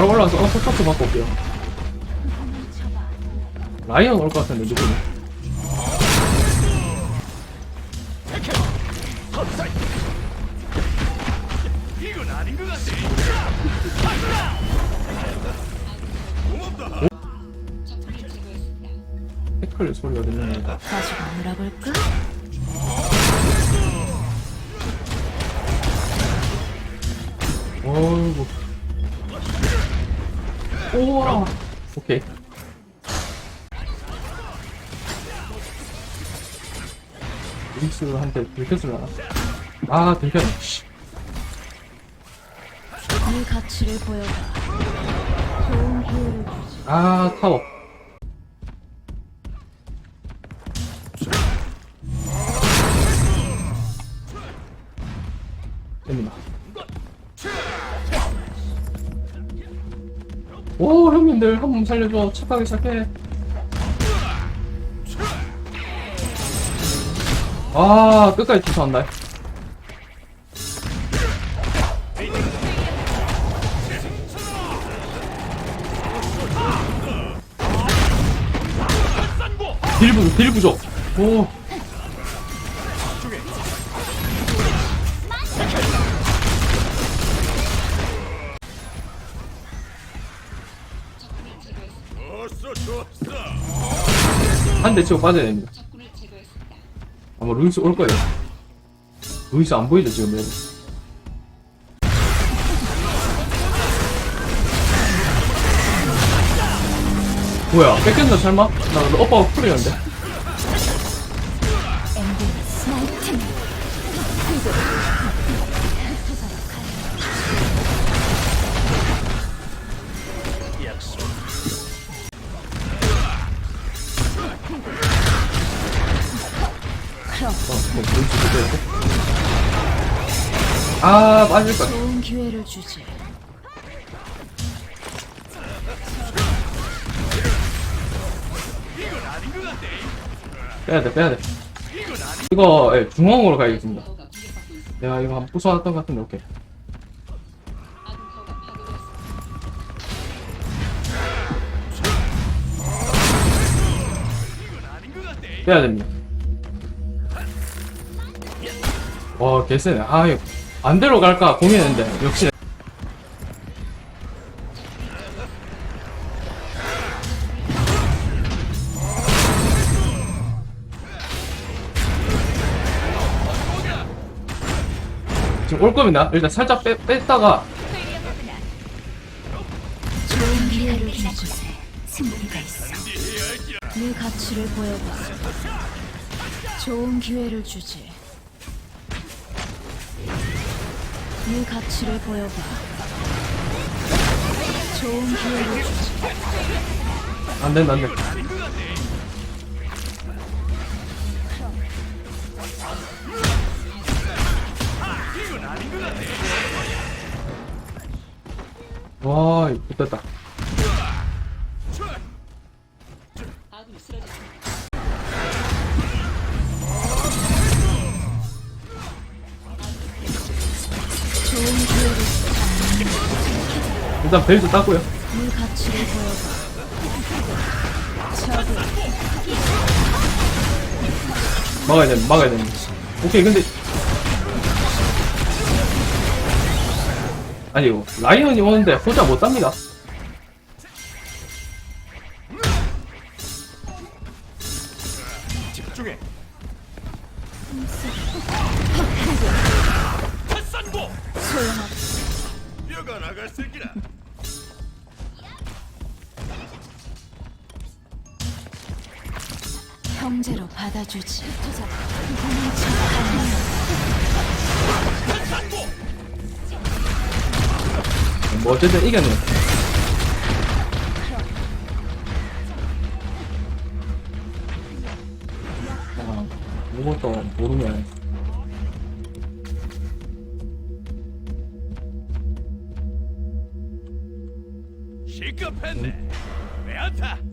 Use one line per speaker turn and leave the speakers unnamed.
바로 올라가서 어 포커스 받고 올게요 라이언 올 것 같은데
같아.
태클 소리가 들리네
다시 놀아볼까?
어이구 우와 오케이 루이스한테 들켰을라나 아 들켰네 씨.
네 가치를 보여봐. 좋은 기회를 주지.
아 타워 오 형님들 한번 살려줘. 착하게 시작해. 아 끝까지 투사한다. 딜 부족 딜 부족. 오 한 대 치고 빠져야 됩니다. 아마 루이스 올 거예요. 루이스 안 보이죠, 지금 여기. 뭐야, 뺏겼나, 설마? 나 오빠가 풀이었는데. 아, 빠질 거야.
좋은 기회를 주지.
빼야 돼, 빼야 돼. 이거, 예, 중앙으로 가야겠습니다. 내가 이거 한번 부숴놨던 것 같은데, 오케이. 빼야 됩니다. 와, 개쎄네. 아, 이거, 반대로 갈까 고민했는데, 역시. 지금 올 겁니다. 일단 살짝 빼, 뺐다가,
좋은 기회를 주지. 승리가 있어. 네 가치를 보여봐. 좋은 기회를 주지. 네 가치를 보여봐. 좋은 기회를 주지.
안 된다, 안 돼. 와, 이거 됐다. 일단 벨트 땄고요. 막아야 됩니다, 막아야 됩니다. 오케이, 근데. 아니, 라이언이 오는데 혼자 못.
햇산고
소용없어.
뼈가 나갈 새끼라.
형제로 받아주지.
뭐 어쨌든 이겼네. 아, 아무것도 모르네. 시급했네. 왜안 타?